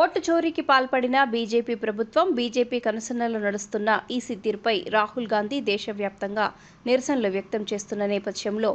Vote చోరీకి పాల్పడిన BJP ప్రభుత్వం బీజేపీ కనుసన్నలు నడుస్తున్న ఈసీ సిద్ధిర్పై రాహుల్ గాంధీ దేశవ్యాప్తంగా నిరసనలు వ్యక్తం చేస్తున్న నేపథ్యంలో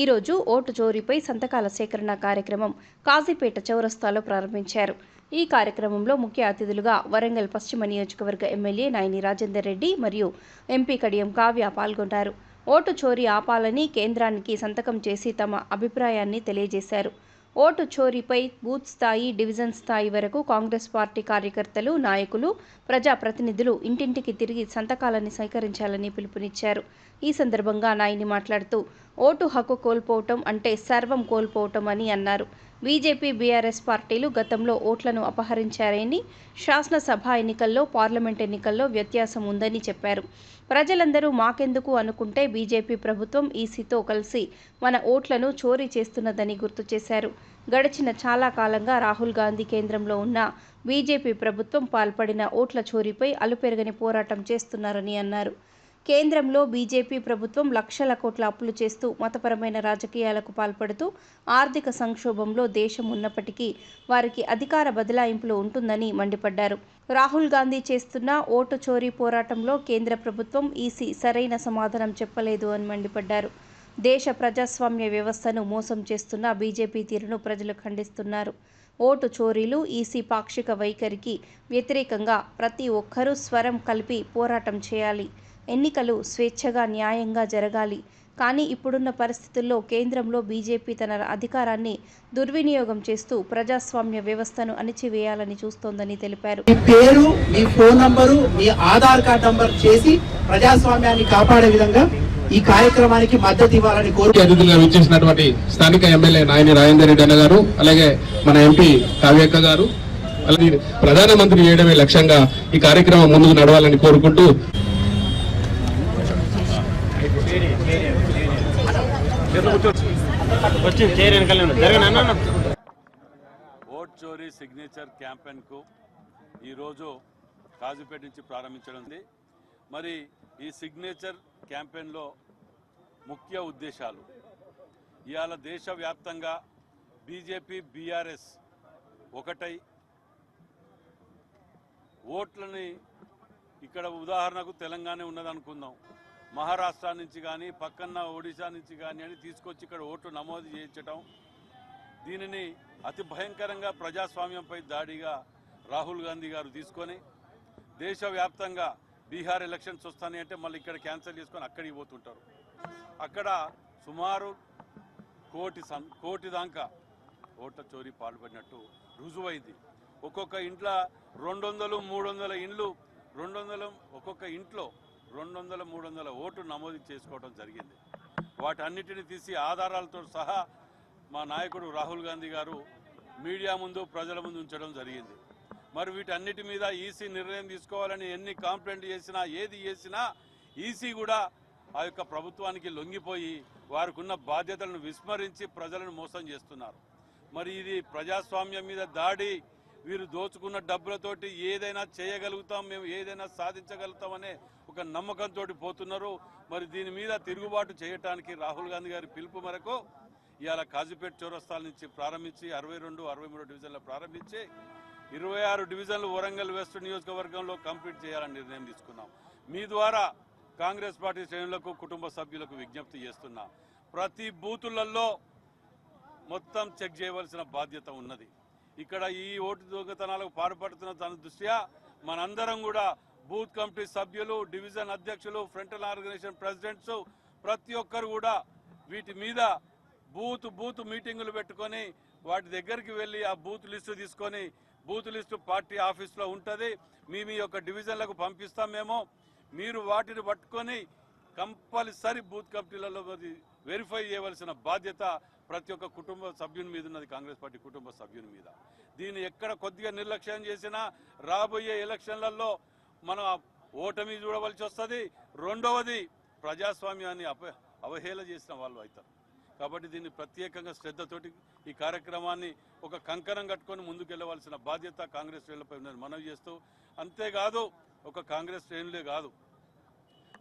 ఈరోజు ఓటు చోరీపై సంతకాల సేకరణ కార్యక్రమం కాజీపేట చౌరస్తాలో ప్రారంభించారు. ఈ కార్యక్రమంలో ముఖ్య అతిథులుగా వరంగల్ పశ్చిమ నియోజకవర్గ ఎమ్మెల్యే నాయని రాజేందర్ రెడ్డి మరియు ఎంపీ కడియం కావ్య పాల్గొన్నారు ఓటు చోరీ ఆపాలని కేంద్రానికి సంతకం చేసి తమ అభిప్రాయాన్ని తెలియజేశారు. ఓటు చోరీపై బూత్ స్థాయి డివిజన్ స్థాయి వరకు కాంగ్రెస్ పార్టీ కార్యకర్తలు నాయకులు ప్రజాప్రతినిధులు ఇంటింటికి తిరిగి సంతకాలని సేకరించాలని పిలుపునిచ్చారు. ఈ సందర్భంగా నాయని మాట్లాడుతూ ఓటు హక్కు కోల్పోవటం అంటే సర్వం కోల్పోవటం అని అన్నారు. బీజేపీ బీఆర్ఎస్ పార్టీలు గతంలో ఓట్లను అపహరించారని శాసనసభ ఎన్నికల్లో పార్లమెంట్ ఎన్నికల్లో వ్యత్యాసం ఉందని చెప్పారు. ప్రజలందరూ మాకెందుకు అనుకుంటే బీజేపీ ప్రభుత్వం ఈసీతో కలిసి మన ఓట్లను చోరీ చేస్తున్నదని గుర్తు చేశారు. గడిచిన చాలా కాలంగా రాహుల్ గాంధీ కేంద్రంలో ఉన్న బీజేపీ ప్రభుత్వం పాల్పడిన ఓట్ల చోరీపై అలుపెరగని పోరాటం చేస్తున్నారని అన్నారు. కేంద్రంలో బీజేపీ ప్రభుత్వం లక్షల కోట్ల అప్పులు చేస్తూ మతపరమైన రాజకీయాలకు పాల్పడుతూ ఆర్థిక సంక్షోభంలో దేశం ఉన్నప్పటికీ వారికి అధికార బదలాయింపులు ఉంటుందని మండిపడ్డారు. రాహుల్ గాంధీ చేస్తున్న ఓటు చోరీ పోరాటంలో కేంద్ర ప్రభుత్వం ఈసీ సరైన సమాధానం చెప్పలేదు అని మండిపడ్డారు. దేశ ప్రజాస్వామ్య వ్యవస్థను మోసం చేస్తున్న బీజేపీ తీరును ప్రజలు ఖండిస్తున్నారు. ఓటు చోరీలు ఈసీ పాక్షిక వైఖరికి వ్యతిరేకంగా ప్రతి ఒక్కరూ స్వరం కలిపి పోరాటం చేయాలి. ఎన్నికలు స్వేచ్ఛగా న్యాయంగా జరగాలి. కానీ ఇప్పుడున్న పరిస్థితుల్లో కేంద్రంలో బీజేపీ తన అధికారాన్ని దుర్వినియోగం చేస్తూ ప్రజాస్వామ్య వ్యవస్థను అణిచివేయాలని చూస్తోందని తెలిపారు. మీ పేరు మీ ఫోన్ నంబరు మీ ఆధార్ కార్డ్ నంబర్ చేసి ప్రజాస్వామ్యాన్ని కాపాడే విధంగా ఈ కార్యక్రమానికి మద్దతు ఇవ్వాలని కోరు అతిథులుగా విచ్చేసినటువంటి స్థానిక ఎమ్మెల్యే నాయని రాజేందర్ రెడ్డి అన్న గారు అలాగే మన ఎంపీ కావ్యక్క గారు అలాగే ప్రధానమంత్రి చేయడమే లక్ష్యంగా ఈ కార్యక్రమం ముందుకు నడవాలని కోరుకుంటూ ఓట్ చోరీ సిగ్నేచర్ క్యాంపెయిన్కు ఈరోజు కాజుపేట నుంచి ప్రారంభించడం మరి ఈ సిగ్నేచర్ క్యాంపెయిన్లో ముఖ్య ఉద్దేశాలు. ఇవాళ దేశవ్యాప్తంగా బీజేపీ బీఆర్ఎస్ ఒకటై ఓట్లని ఇక్కడ ఉదాహరణకు తెలంగాణ ఉన్నదనుకుందాం. మహారాష్ట్ర నుంచి కానీ పక్కన్న ఒడిశా నుంచి కానీ అని తీసుకొచ్చి ఇక్కడ ఓట్లు నమోదు చేయించటం దీనిని అతి భయంకరంగా ప్రజాస్వామ్యంపై దాడిగా రాహుల్ గాంధీ గారు తీసుకొని దేశవ్యాప్తంగా బీహార్ ఎలక్షన్స్ వస్తాయి అంటే మళ్ళీ ఇక్కడ క్యాన్సిల్ చేసుకొని అక్కడికి పోతుంటారు. అక్కడ సుమారు కోటి సం కోటి దాకా ఓట్ల చోరీ పాల్పడినట్టు రుజువైంది. ఒక్కొక్క ఇంట్లో రెండు వందలు మూడు వందల ఇండ్లు రెండు వందల ఒక్కొక్క ఇంట్లో రెండు వందల మూడు వందల ఓటు నమోదు చేసుకోవడం జరిగింది. వాటన్నిటిని తీసి ఆధారాలతో సహా మా నాయకుడు రాహుల్ గాంధీ గారు మీడియా ముందు ప్రజల ముందు ఉంచడం జరిగింది. మరి వీటన్నిటి మీద ఈసీ నిర్ణయం తీసుకోవాలని ఎన్ని కంప్లైంట్ చేసినా ఏది చేసినా ఈసీ కూడా ఆ యొక్క ప్రభుత్వానికి లొంగిపోయి వారికి ఉన్న బాధ్యతలను విస్మరించి ప్రజలను మోసం చేస్తున్నారు. మరి ఇది ప్రజాస్వామ్యం మీద దాడి వీరు దోచుకున్న డబ్బులతోటి ఏదైనా చేయగలుగుతాం మేము ఏదైనా సాధించగలుగుతామనే ఒక నమ్మకంతో పోతున్నారు. మరి దీని మీద తిరుగుబాటు చేయటానికి రాహుల్ గాంధీ గారి పిలుపు మేరకు ఇవాళ కాజీపేట చౌరస్తాల నుంచి ప్రారంభించి అరవై రెండు అరవై మూడు డివిజన్లు ప్రారంభించి ఇరవై ఆరు డివిజన్లు వరంగల్ వెస్ట్ నియోజకవర్గంలో కంప్లీట్ చేయాలని నిర్ణయం తీసుకున్నాం. మీ ద్వారా కాంగ్రెస్ పార్టీ శ్రేణులకు కుటుంబ సభ్యులకు విజ్ఞప్తి చేస్తున్నా. ప్రతి బూతులలో మొత్తం చెక్ చేయవలసిన బాధ్యత ఉన్నది. ఇక్కడ ఈ ఓటు దొంగతనాలకు పాల్పడుతున్న తన దృష్ట్యా మనందరం కూడా బూత్ కమిటీ సభ్యులు డివిజన్ అధ్యక్షులు ఫ్రంటల్ ఆర్గనైజేషన్ ప్రెసిడెంట్స్ ప్రతి ఒక్కరు కూడా వీటి మీద బూత్ బూత్ మీటింగులు పెట్టుకొని వాటి దగ్గరికి వెళ్ళి ఆ బూత్ లిస్టు తీసుకొని బూత్ లిస్టు పార్టీ ఆఫీస్లో ఉంటుంది. మీ మీ యొక్క డివిజన్లకు పంపిస్తాం మేము. మీరు వాటిని పట్టుకొని కంపల్సరీ బూత్ కమిటీలలో వెరిఫై చేయవలసిన బాధ్యత ప్రతి ఒక్క కుటుంబ సభ్యుని మీద ఉన్నది కాంగ్రెస్ పార్టీ కుటుంబ సభ్యుని మీద. దీన్ని ఎక్కడ కొద్దిగా నిర్లక్ష్యం చేసినా రాబోయే ఎలక్షన్లలో మనం ఓటమి చూడవలసి వస్తుంది. రెండవది ప్రజాస్వామ్యాన్ని అప అవహేళ చేసిన వాళ్ళు అవుతారు కాబట్టి దీన్ని ప్రత్యేకంగా శ్రద్ధతోటి ఈ కార్యక్రమాన్ని ఒక కంకణం కట్టుకొని ముందుకెళ్ళవలసిన బాధ్యత కాంగ్రెస్ శ్రేణులపై ఉందని మనవి చేస్తూ అంతేకాదు ఒక కాంగ్రెస్ శ్రేణులే కాదు.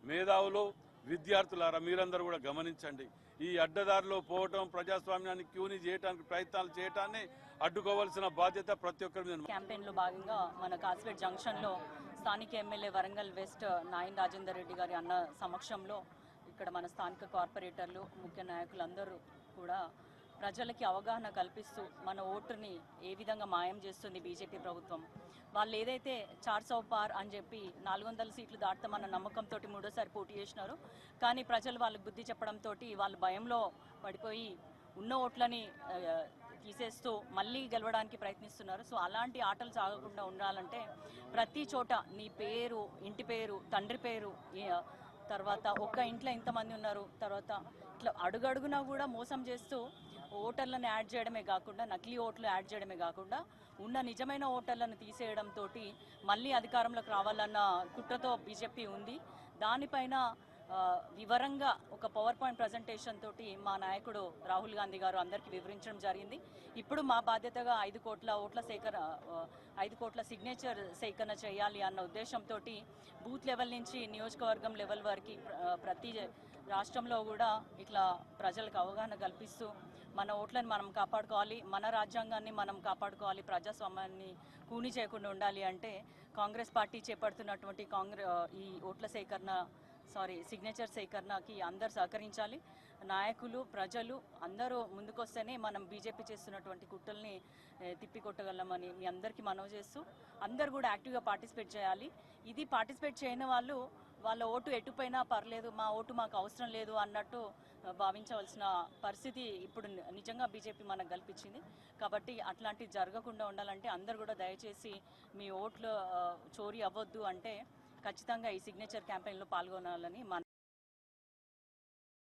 మేధావులు విద్యార్థులారా మీరందరూ కూడా గమనించండి. ఈ అడ్డదారిలో పోవటం ప్రజాస్వామ్యాన్ని క్యూని చేయడానికి ప్రయత్నాలు చేయటాన్ని అడ్డుకోవాల్సిన బాధ్యత ప్రతి ఒక్కరి మీద క్యాంపెయిన్లో భాగంగా మన కాసిపేట్ జంక్షన్లో స్థానిక ఎమ్మెల్యే వరంగల్ వెస్ట్ నాయన్ రాజేందర్ రెడ్డి గారి అన్న సమక్షంలో ఇక్కడ మన స్థానిక కార్పొరేటర్లు ముఖ్య నాయకులందరూ కూడా ప్రజలకి అవగాహన కల్పిస్తూ మన ఓటుని ఏ విధంగా మాయం చేస్తుంది బీజేపీ ప్రభుత్వం. వాళ్ళు ఏదైతే చార్ సౌ పార్ అని చెప్పి నాలుగు వందల సీట్లు దాటుతామన్న నమ్మకంతో మూడోసారి పోటీ చేసినారు. కానీ ప్రజలు వాళ్ళకి బుద్ధి చెప్పడంతో వాళ్ళు భయంలో పడిపోయి ఉన్న ఓట్లని తీసేస్తూ మళ్ళీ గెలవడానికి ప్రయత్నిస్తున్నారు. సో అలాంటి ఆటలు సాగకుండా ఉండాలంటే ప్రతి చోట నీ పేరు ఇంటి పేరు తండ్రి పేరు తర్వాత ఒక్క ఇంట్లో ఎంతమంది ఉన్నారు. తర్వాత ఇట్లా అడుగడుగునా కూడా మోసం చేస్తూ ఓటర్లను యాడ్ చేయడమే కాకుండా నకిలీ ఓట్లు యాడ్ చేయడమే కాకుండా ఉన్న నిజమైన ఓటర్లను తీసేయడంతో మళ్ళీ అధికారంలోకి రావాలన్న కుట్రతో బీజేపీ ఉంది. దానిపైన వివరంగా ఒక పవర్ పాయింట్ ప్రజెంటేషన్ తోటి మా నాయకుడు రాహుల్ గాంధీ గారు అందరికీ వివరించడం జరిగింది. ఇప్పుడు మా బాధ్యతగా ఐదు కోట్ల ఓట్ల సేకరణ ఐదు కోట్ల సిగ్నేచర్ సేకరణ చేయాలి అన్న ఉద్దేశంతో బూత్ లెవెల్ నుంచి నియోజకవర్గం లెవెల్ వరకు ప్రతి రాష్ట్రంలో కూడా ఇట్లా ప్రజలకు అవగాహన కల్పిస్తూ మన ఓట్లను మనం కాపాడుకోవాలి మన రాజ్యాంగాన్ని మనం కాపాడుకోవాలి ప్రజాస్వామ్యాన్ని కూని చేయకుండా ఉండాలి అంటే కాంగ్రెస్ పార్టీ చేపడుతున్నటువంటి కాంగ్రెస్ ఈ ఓట్ల సేకరణ సారీ సిగ్నేచర్ సేకరణకి అందరు సహకరించాలి. నాయకులు ప్రజలు అందరూ ముందుకొస్తేనే మనం బీజేపీ చేస్తున్నటువంటి కుట్రల్ని తిప్పికొట్టగలమని మీ అందరికీ మనవి చేస్తూ అందరు కూడా యాక్టివ్గా పార్టిసిపేట్ చేయాలి. ఇది పార్టిసిపేట్ చేయని వాళ్ళు వాళ్ళ ఓటు ఎటుపోయినా పర్లేదు మా ఓటు మాకు అవసరం లేదు అన్నట్టు భావించవలసిన పరిస్థితి ఇప్పుడు నిజంగా బీజేపీ మనకు కల్పించింది. కాబట్టి అట్లాంటివి జరగకుండా ఉండాలంటే అందరు కూడా దయచేసి మీ ఓట్లు చోరీ అవ్వద్దు అంటే ఖచ్చితంగా ఈ సిగ్నేచర్ క్యాంపెయిన్లో పాల్గొనాలని మన